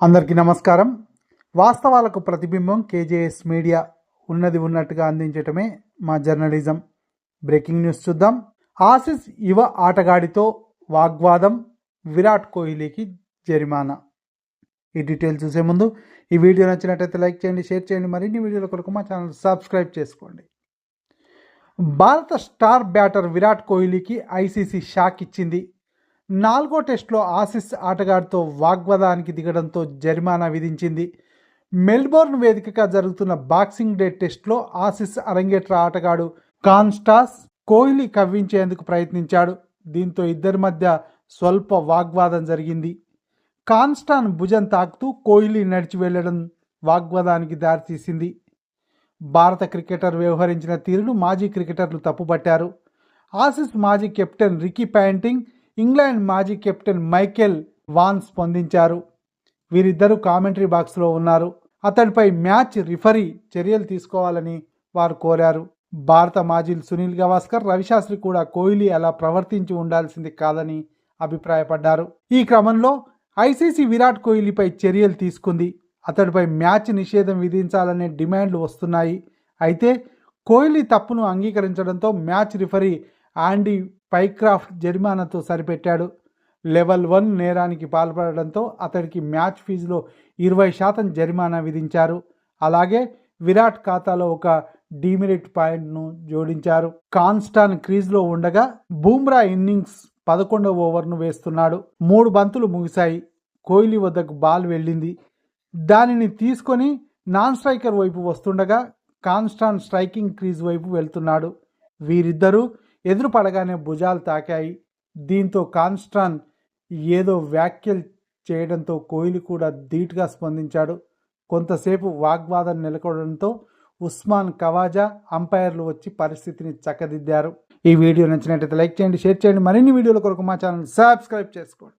అందరికీ నమస్కారం. వాస్తవాలకు ప్రతిబింబం కేజేఎస్ మీడియా ఉన్నది ఉన్నట్టుగా అందించటమే మా జర్నలిజం. బ్రేకింగ్ న్యూస్ చూద్దాం. ఆసిస్ యువ ఆటగాడితో వాగ్వాదం విరాట్ కోహ్లీకి జరిమానా. ఈ డీటెయిల్ చూసే ముందు ఈ వీడియో నచ్చినట్టయితే లైక్ చేయండి షేర్ చేయండి మరిన్ని వీడియోల కొరకు మా ఛానల్ సబ్స్క్రైబ్ చేసుకోండి. భారత స్టార్ బ్యాటర్ విరాట్ కోహ్లీకి ఐసీసీ షాక్ ఇచ్చింది నాలుగో టెస్ట్లో ఆసిస్ ఆటగాడితో వాగ్వాదానికి దిగడంతో జరిమానా విధించింది. మెల్బోర్న్ వేదికగా జరుగుతున్న బాక్సింగ్ డే టెస్ట్లో ఆసిస్ అరంగేట్ర ఆటగాడు కాన్స్టాస్ కోహ్లీ కవ్వించేందుకు ప్రయత్నించాడు. దీంతో ఇద్దరి మధ్య స్వల్ప వాగ్వాదం జరిగింది. కాన్స్టాన్ భుజం తాకుతూ కోహ్లీ నడిచి వెళ్ళడం వాగ్వాదానికి దారితీసింది. భారత క్రికెటర్ వ్యవహరించిన తీరును మాజీ క్రికెటర్లు తప్పుపట్టారు. ఆసిస్ మాజీ కెప్టెన్ రికీ ప్యాంటింగ్ ఇంగ్లాండ్ మాజీ కెప్టెన్ మైకెల్ వాన్ స్పందించారు. వీరిద్దరూ కామెంటరీ బాక్స్లో ఉన్నారు. అతడిపై మ్యాచ్ రిఫరీ చర్యలు తీసుకోవాలని వారు కోరారు. భారత మాజీలు సునీల్ గవాస్కర్ రవిశాస్త్రి కూడా కోహ్లీ అలా ప్రవర్తించి ఉండాల్సింది కాదని అభిప్రాయపడ్డారు. ఈ క్రమంలో ఐసీసీ విరాట్ కోహ్లీపై చర్యలు తీసుకుంది. అతడిపై మ్యాచ్ నిషేధం విధించాలనే డిమాండ్లు వస్తున్నాయి. అయితే కోహ్లీ తప్పును అంగీకరించడంతో మ్యాచ్ రిఫరీ ఆండీ పైక్రాఫ్ట్ జరిమానాతో సరిపెట్టాడు. లెవెల్ వన్ నేరానికి పాల్పడడంతో అతడికి మ్యాచ్ ఫీజులో ఇరవై శాతం జరిమానా విధించారు. అలాగే విరాట్ ఖాతాలో ఒక డిమెరిట్ పాయింట్ను జోడించారు. కాన్స్టాన్ క్రీజ్లో ఉండగా బూమ్రా ఇన్నింగ్స్ పదకొండవ ఓవర్ను వేస్తున్నాడు. మూడు బంతులు ముగిశాయి. కోహ్లీ వద్దకు బాల్ వెళ్ళింది. దానిని తీసుకొని నాన్ స్ట్రైకర్ వైపు వస్తుండగా కాన్స్టాన్ స్ట్రైకింగ్ క్రీజ్ వైపు వెళ్తున్నాడు. వీరిద్దరూ ఎదురు పడగానే భుజాలు తాకాయి. దీంతో కాన్స్టాన్ ఏదో వ్యాఖ్యలు చేయడంతో కోహ్లీ కూడా ధీటుగా స్పందించాడు. కొంతసేపు వాగ్వాదం నెలకొనడంతో ఉస్మాన్ కవాజా అంపైర్లు వచ్చి పరిస్థితిని చక్కదిద్దారు. ఈ వీడియో నచ్చినట్లయితే లైక్ చేయండి షేర్ చేయండి. మరిన్ని వీడియోల కొరకు మా ఛానల్ సబ్స్క్రైబ్ చేసుకోండి.